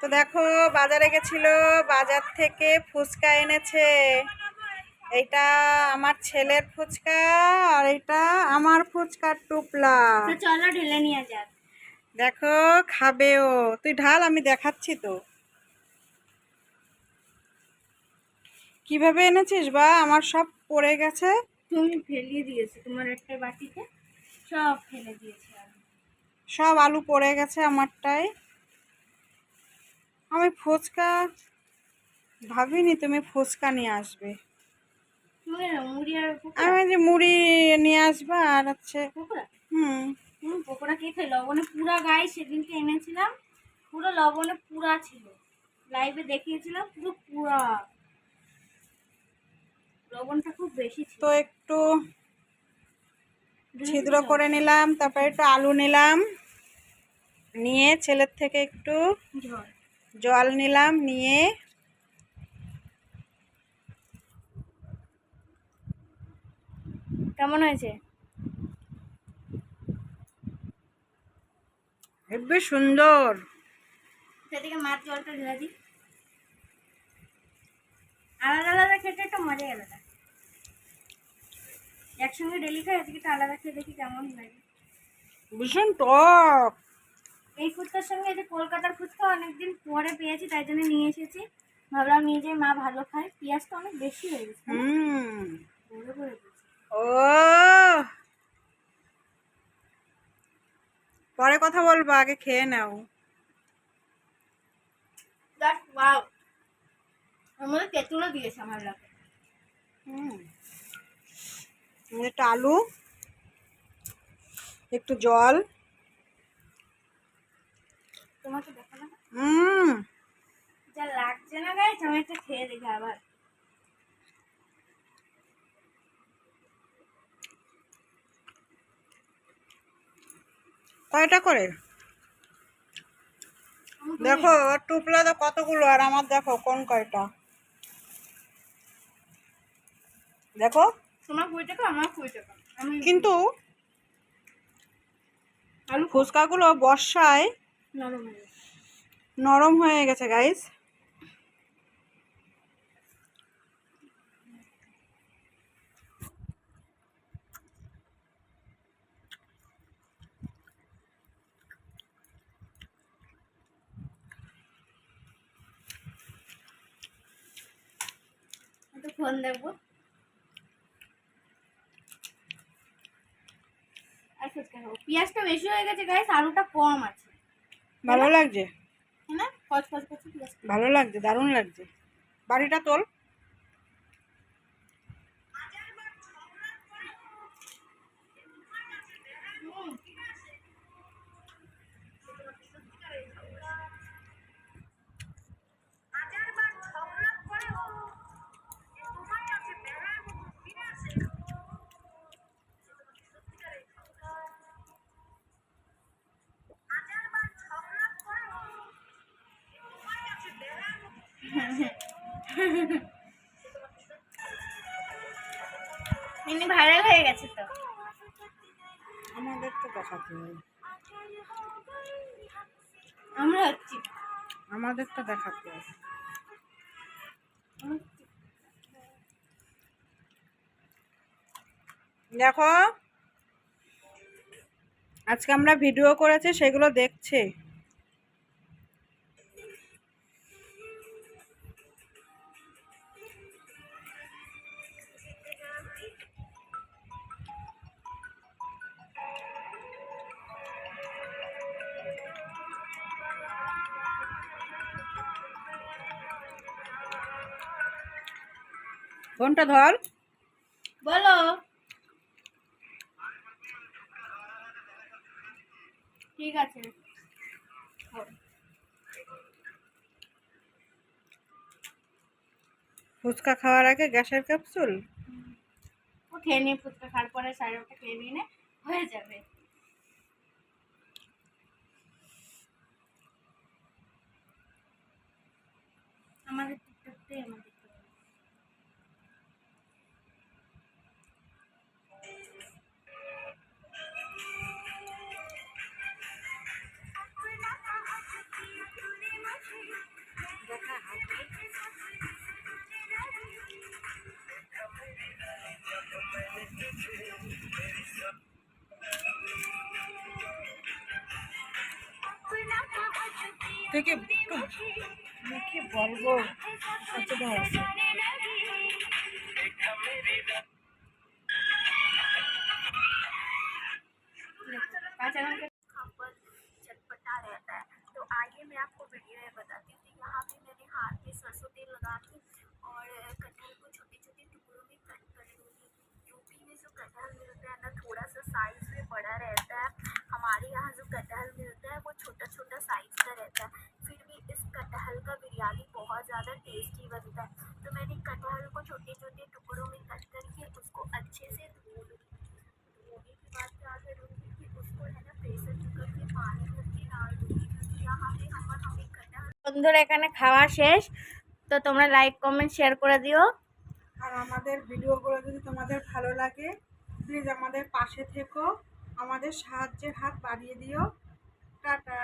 তো দেখো বাজারে গেছিল বাজার থেকে ফুচকা এনেছে। এইটা আমার ছেলের ফুচকা আর এটা আমার ফুচকার টুপলা। চলো ঢেলে নিয়ে যাক। দেখো খাবেও তুই ঢাল আমি দেখাচ্ছি তো। কীভাবে এনেছিস বা? আমার সব পড়ে গেছে। তুমি ফেলিয়ে দিয়েছ তোমার একটা বাটিতে। সব ফেলে দিয়েছি সব আলু পড়ে গেছে আমারটাই আমি ফুচকা ভাবিনি তুমি ফুচকা নিয়ে আসবে। তুমি মুড়ি আর আমি যে মুড়ি নিয়ে আসবা আর হচ্ছে হুম। পকোড়া খাই লবণে পুরা গায়ে সেদিনকে এনেছিলাম পুরো লবণে পুরা ছিল। লাইভে দেখিয়েছিলাম পুরো পুরা। লবণটা খুব বেশি তো একটু ছিদ্র করে নিলাম তারপরে একটু আলু নিলাম নিয়ে ছেলের থেকে একটু ঝড় জল নিলাম নিয়ে কেমন হয়েছে? হেব্বি সুন্দর। সেদিকে মাছ জলটা ঢেলে দিই। আলাদা আলাদা খেতে একটা মজাই আলাদা। একসঙ্গে ডেলি খাই আজকে আলাদা খেয়ে দেখি কেমন লাগে। ভীষণ টক। এই ফুচকার সঙ্গে এই যে কলকাতার ফুচকা অনেকদিন পরে পেয়েছি তাই জন্য নিয়ে এসেছি। ভাবলাম যে মা ভালো খায় পেঁয়াজটা অনেক বেশি হয়ে গেছে। হুম। ও! পরে কথা বলব আগে খেয়ে নাও। তেঁতুলও দিয়েছে আমার লাগে হুম। একটু আলু একটু জল। তোমাকে দেখো হুম। যা লাগছে না গাইছ আমি একটা খেয়ে দেখি আবার। কয়টা করে? দেখো টুপলা তো কতগুলো আর আমার দেখো কোন কয়টা। দেখো। তোমার কুড়ি টাকা আমার কুড়ি টাকা। আমি কিন্তু আলু ফুচকাগুলো বর্ষায় নরম হয়ে গেছে। গাইস ফোন দেখব। আর ফুচকা খাব পেঁয়াজটা বেশি হয়ে গেছে গাইস আলুটা কম আছে। ভালো লাগছে? ভালো লাগছে দারুণ লাগছে। বাড়িটা তোল। এমনি ভাইরাল হয়ে গেছে তো। আমাদের তো দেখাতে হবে। আমরা হচ্ছি। আমাদের তো দেখাতে হবে। দেখো আজকে আমরা ভিডিও করেছি সেগুলো দেখছে। ফোনটা ধর। বলো। ঠিক আছে। ফুচকা খাওয়ার আগে গ্যাসের ক্যাপসুল? ও খেয়ে নিয়ে ফুচকা খাওয়ার পরে সাড়ে ওটা খেয়ে নিয়ে নে, হয়ে যাবে। আমাদের তুই কি একটু আমি কি বলবো কত ভয় আছে কাঁচা লঙ্কা खबर चटपटा रहता है तो आइए मैं आपको वीडियो में बताती हूँ तो यहाँ पे मैंने हाथ में सरसों तेल लगा के और कटहल को छोटे छोटे टुकड़ों में कट कर लूँगी यूपी में जो कटहल मिलता है বন্ধুরা এখানে খাওয়া শেষ, তো তোমরা লাইক কমেন্ট শেয়ার করে দিও। আর আমাদের ভিডিওগুলো যদি তোমাদের ভালো লাগে প্লিজ আমাদের পাশে থেকো, আমাদের সাহায্যের হাত বাড়িয়ে দিও। টাটা।